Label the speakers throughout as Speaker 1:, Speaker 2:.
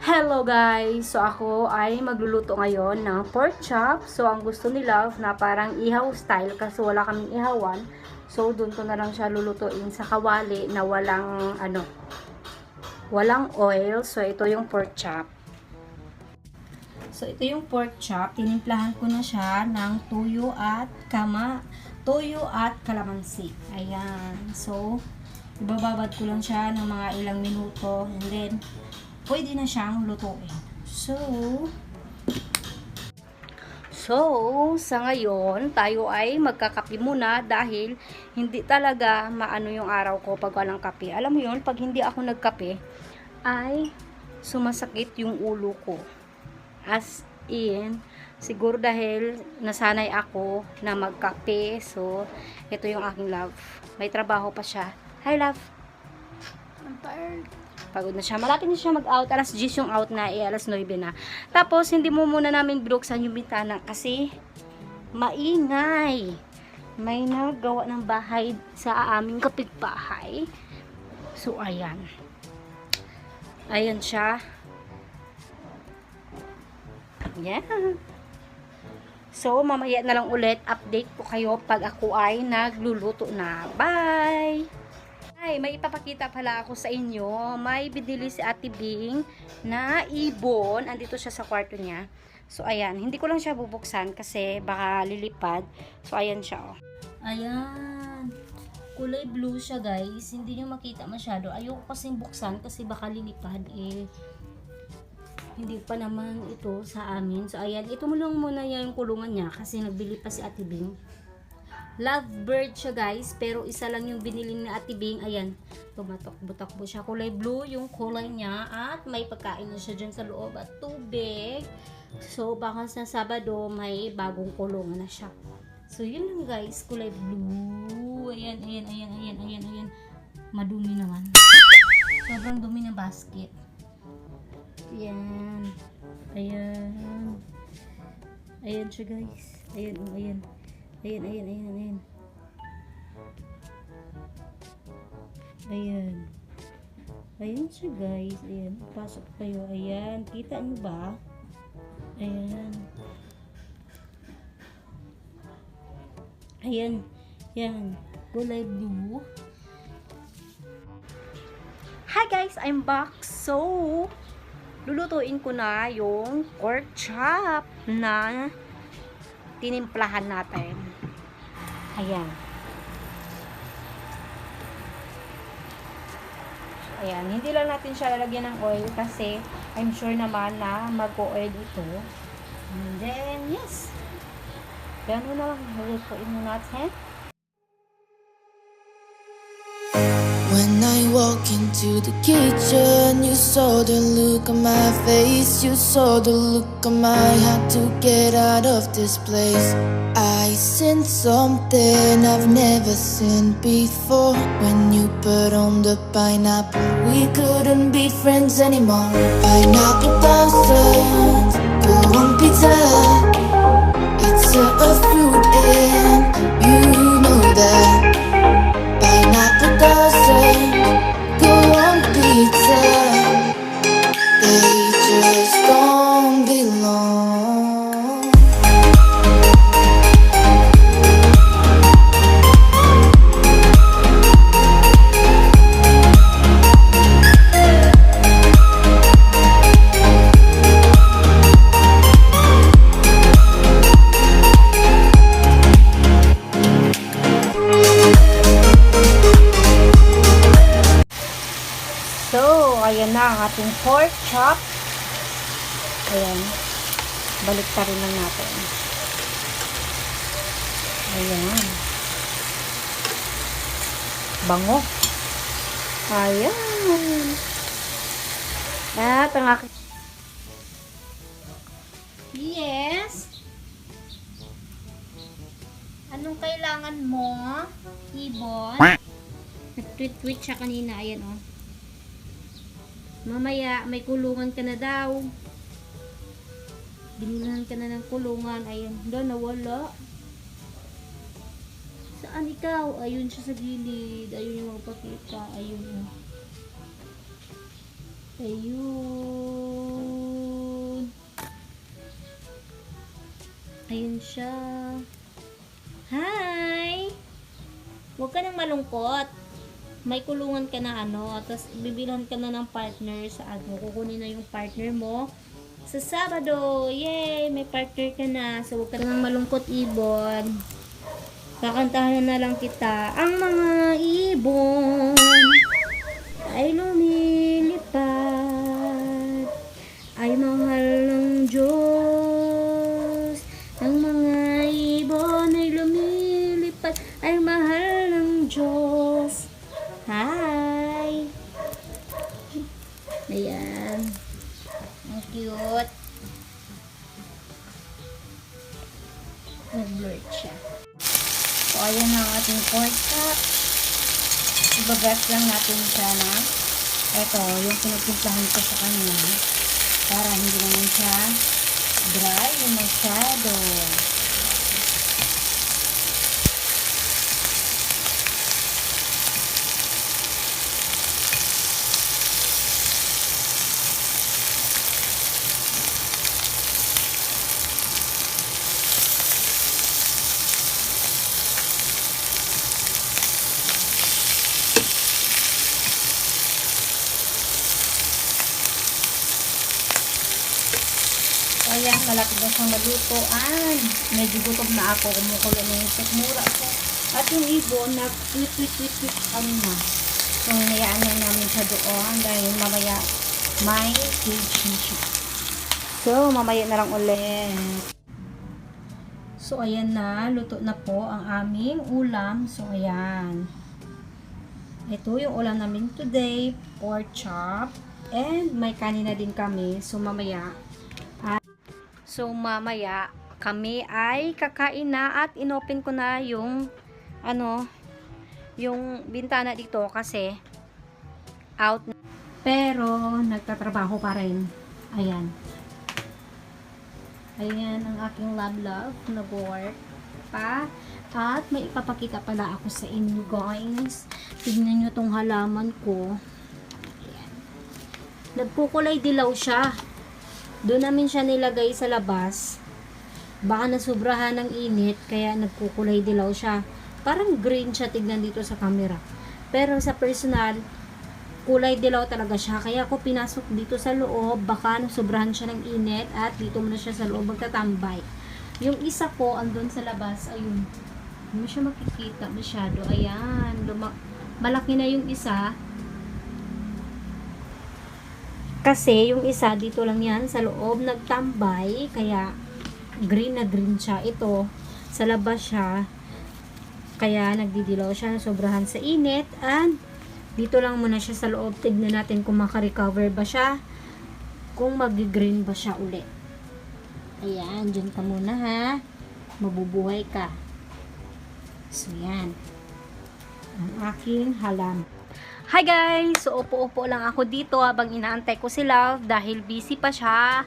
Speaker 1: Hello guys! So ako ay magluluto ngayon ng pork chop. So ang gusto ni Love na parang ihaw style kasi wala kaming ihawan. So doon ko na lang siya lulutuin sa kawali na walang ano, walang oil. So ito yung pork chop. So ito yung pork chop. Tinimplahan ko na siya ng tuyo at kama, tuyo at kalamansi. Ayan. So ibababad ko lang siya ng mga ilang minuto and then pwede na siyang lutuin. So, So, sa ngayon, tayo ay magkakape muna dahil hindi talaga maano yung araw ko pag walang kape. Alam mo yun, pag hindi ako nagkape, ay sumasakit yung ulo ko. As in, siguro dahil nasanay ako na magkape. So, ito yung aking love. May trabaho pa siya. Hi, love. I'm tired. Pagod na siya. Malapit na siya mag-out. Alas 10 yung out na. Eh, alas 9 na. Tapos, hindi mo muna namin binuksan yung bintana kasi maingay. May nagawa ng bahay sa aming kapitbahay. So, ayan. Ayan siya. Yeah. So, mamaya na lang ulit update ko kayo pag ako ay nagluluto na. Bye! Ay, may ipapakita pala ako sa inyo. May binili si Ate Bing na ibon. Andito siya sa kwarto niya. So, ayan. Hindi ko lang siya bubuksan kasi baka lilipad. So, ayan siya, oh. Ayan. Kulay blue siya, guys. Hindi nyo makita masyado. Ayoko kasing buksan kasi baka lilipad, eh. Hindi pa naman ito sa amin. So, ayan. Ito mo lang muna yung kulungan niya kasi nagbili pa si Ate Bing. Lovebird siya guys, pero isa lang yung binili ni Ate Bing. Ayan, tumatok-butakbo siya. Kulay blue yung kulay niya at may pagkain na siya dyan sa loob at tubig. So, baka sa Sabado may bagong kulungan na siya. So, yun lang guys, kulay blue. Ayan, ayan, ayan, ayan, ayan, ayan. Madumi naman. Sobrang dumi ng basket. Ayan. Ayan. Ayan siya guys. Ayan, oh, ayan. Ayan, ayan, ayan, ayan. Ayan. Ayan siya guys. Ayan. Pasok kayo. Ayan. Kita niyo ba? Ayan. Ayan. Yan. Kulay blue. Hi guys! I'm back. So, lulutuin ko na yung pork chop na tinimplahan natin. Ayan. Ayan. Hindi lang natin siya lalagyan ng oil kasi I'm sure naman na mag-oil ito. And then, yes. Ganun na lang. Lulutuin mo natin.
Speaker 2: I walk into the kitchen, you saw the look on my face. You saw the look on my heart to get out of this place. I seen something I've never seen before. When you put on the pineapple, we couldn't be friends anymore. Pineapple thousands,
Speaker 1: pork chop. Ayan. Balik pa rin lang natin. Ayan. Bango. Ayan. At ang aking... Yes. Anong kailangan mo? Ibon? Nag-tweet-tweet siya kanina. Ayan, oh. Mamaya, may kulungan ka na daw. Binilhan ka na ng kulungan. Ayan, doon, nawala. Saan ikaw? Ayun siya sa gilid. Ayun yung magpakita. Ayun yun. Ayun.
Speaker 3: Ayun siya. Hi! Huwag ka nang malungkot. May kulungan ka na ano, tapos bibilhan ka na ng partner sa ano, kukunin na yung partner mo sa Sabado. Yay! May partner ka na. So, huwag ka nang malungkot, Ibon. Kakantahan na lang kita. Ang mga ibon ay lumilipad Ayan. Ang cute. Nag-blurred siya.
Speaker 1: So, ayan ang ating chop. Ibagas lang natin siya na ito, yung pinagtimplahan ko sa kanya para hindi naman siya dry yung masyado. So, ayan, siyang malutoan. Medyo gutom na ako, kumukulo na yung sikmura ko. At yung ibon, nag-tweet-tweet-tweet ano na. So, hinayaan na namin siya doon dahil mamaya may na siya. So, mamaya na lang ulit. So, ayan na. Luto na po ang aming ulam. So, ayan. Ito yung ulam namin today. Pork chop. And may kanina din kami. So, mamaya. So, mamaya, kami ay kakain na at inopen ko na yung ano, yung bintana dito kasi out. Pero, nagtatrabaho pa rin. Ayan. Ayan ang aking love love nag-work pa. At may ipapakita pala ako sa inyo guys. Tignan nyo tong halaman ko. Ayan. Nagkukulay dilaw siya. Doon namin siya nilagay sa labas. Baka nasubrahan ng init kaya nagkukulay dilaw siya. Parang green siya tignan dito sa camera. Pero sa personal, kulay dilaw talaga siya. Kaya ako pinasok dito sa loob, baka nasubrahan siya ng init at dito muna siya sa loob magtatambay. Yung isa ko, andun sa labas, ayun. Hindi siya makikita masyado. Ayan, luma- malaki na yung isa. Kasi yung isa dito lang yan sa loob nagtambay, kaya green na green siya. Ito, sa labas siya, kaya nagdidilaw siya, sobrahan sa init, and dito lang muna siya sa loob. Tignan natin kung makarecover ba siya. Kung mag-green ba siya ulit. Ayan, dyan ka muna ha. Mabubuhay ka. So, yan. Ang aking halam. Hi guys! So, upo-upo lang ako dito habang inaantay ko si Love dahil busy pa siya.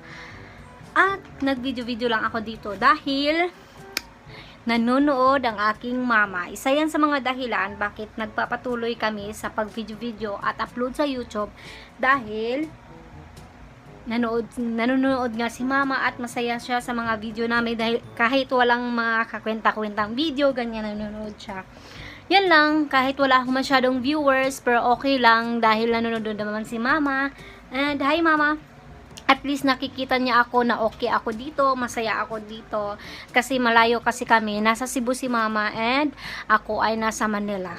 Speaker 1: At nag-video-video lang ako dito dahil nanonood ang aking mama. Isa yan sa mga dahilan bakit nagpapatuloy kami sa pag-video-video at upload sa YouTube dahil nanood, nanonood nga si mama at masaya siya sa mga video namin dahil kahit walang mga kakwenta-kwentang video, ganyan nanonood siya. Yan lang, kahit wala akong masyadong viewers, pero okay lang dahil nanonood naman si mama. And hi mama! at least nakikita niya ako na okay ako dito, masaya ako dito. Kasi malayo kasi kami, nasa Cebu si mama and ako ay nasa Manila.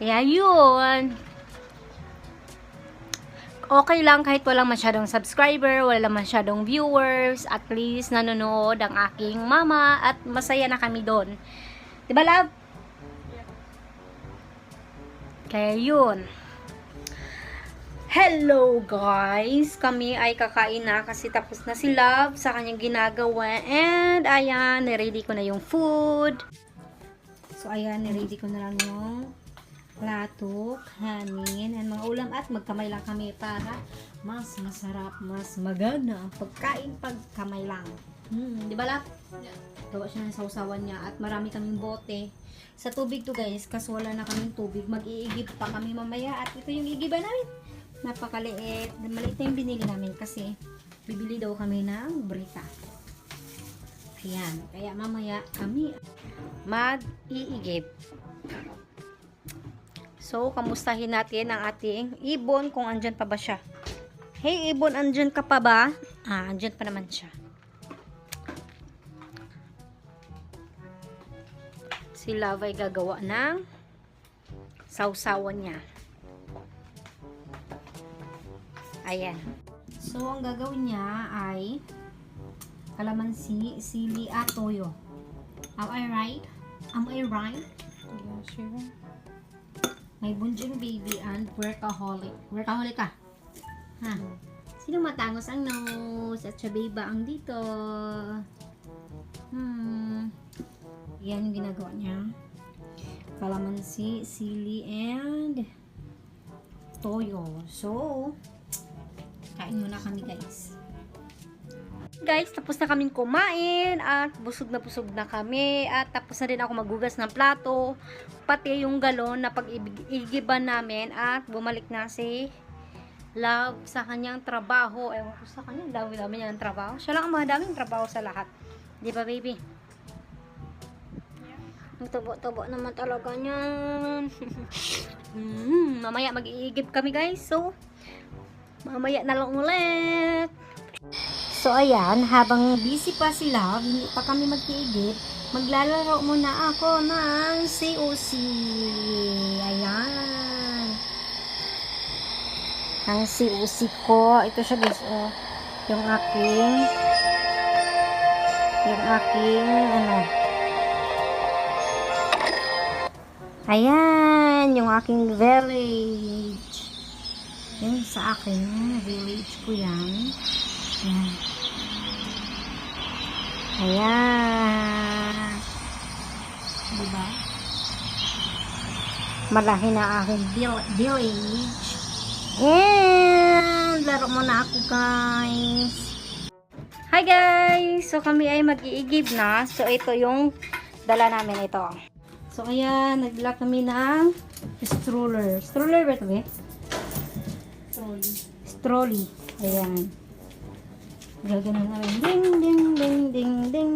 Speaker 1: Kaya yun. Okay lang kahit walang masyadong subscriber, wala masyadong viewers, at least nanonood ang aking mama at masaya na kami doon. 'Di ba, love? Kaya yun. Hello guys! Kami ay kakain na kasi tapos na si Love sa kanyang ginagawa. And ayan, niready ko na yung food. So ayan, niready ko na lang yung plato, kanin, and mga ulam at magkamay lang kami para mas masarap, mas magana ang pagkain pag kamay lang. Hmm, di ba Love? Gawa siya ng sausawan niya at marami kaming bote. Sa tubig to guys, kasi wala na kaming tubig. Mag-iigib pa kami mamaya at ito yung igiba namin napakaliit. Maliit na yung binili namin kasi bibili daw kami ng brita. Yan. Kaya mamaya kami mag-iigib. So, kamustahin natin ang ating ibon kung andyan pa ba siya. Hey, ibon, andyan ka pa ba? Ah, andyan pa naman siya. Si Love ay gagawa ng sausawan niya. Ayan. So, ang gagawin niya ay kalamansi, sili, at toyo. Am I right? Am I right?
Speaker 4: Yeah, sure.
Speaker 1: May bunjing baby and workaholic. Workaholic ka? Ha? Sino matangos ang nose at siya baby ang dito? Hmm. Yan yung ginagawa niya. Kalamansi, sili, and toyo. So, kain muna kami guys. Guys, tapos na kaming kumain at busog na busog na kami at tapos na rin ako magugas ng plato pati yung galon na pag-igiban namin at bumalik na si Love sa kanyang trabaho. Ewan ko sa kanya, dami-dami niya ng trabaho. Siya lang ang mga daming trabaho sa lahat. Di ba, baby? Ang tubo-tubo naman talaga niyan. mm, mamaya mag-iigib kami, guys. So, mamaya na lang ulit. So, ayan, habang busy pa si Love, hindi pa kami mag-iigib, maglalaro muna ako ng COC. Ayan. Ang COC ko, ito siya guys, oh. Yung aking, yung aking, ano, ayan, yung aking village. Yung sa akin, village ko yan. Ayan. Ayan. Diba? Malaki na aking vil- village. And, laro muna ako guys. Hi guys! So kami ay mag-iigib na. So ito yung dala namin ito. So ayan, nagdala kami ng stroller. Stroller ba ito eh?
Speaker 3: Trolley.
Speaker 1: Strolly. Ayan. Gaganon namin. Ding, ding, ding, ding, ding.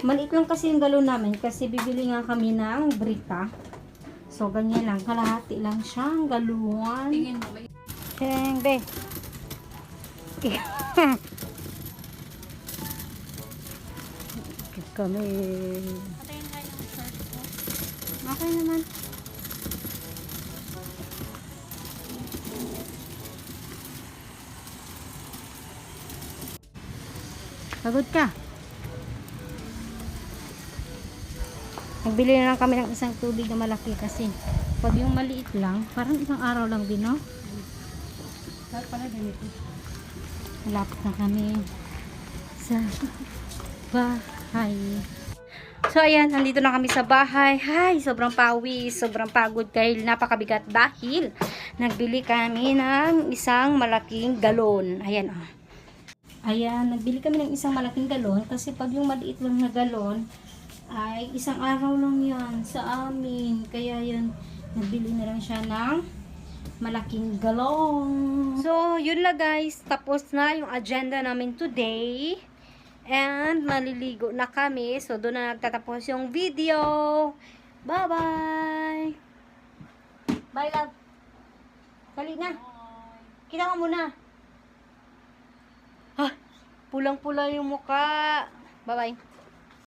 Speaker 1: Maliit lang kasi yung galon namin kasi bibili nga kami ng brita. So, ganyan lang. Kalahati lang siyang galuan.
Speaker 4: Tingin mo, may
Speaker 1: Ting, be. kami. Okay naman. Pagod ka. Nagbili na lang kami ng isang tubig na malaki kasi pag yung maliit lang, parang isang araw lang din, no?
Speaker 4: Lahat pala ganito.
Speaker 1: Malapit na kami sa bahay. So, ayan, nandito na kami sa bahay. Hay, sobrang pawis, sobrang pagod dahil napakabigat dahil nagbili kami ng isang malaking galon. Ayan, oh. Ayan, nagbili kami ng isang malaking galon kasi pag yung maliit lang na galon ay isang araw lang yan sa amin. Kaya yun, nagbili na lang siya ng malaking galon. So, yun lang guys. Tapos na yung agenda namin today. And maliligo na kami. So, doon na nagtatapos yung video. Bye-bye! Bye, love. Dali na. Kita mo muna. Ha? Pulang-pula yung muka. Bye-bye.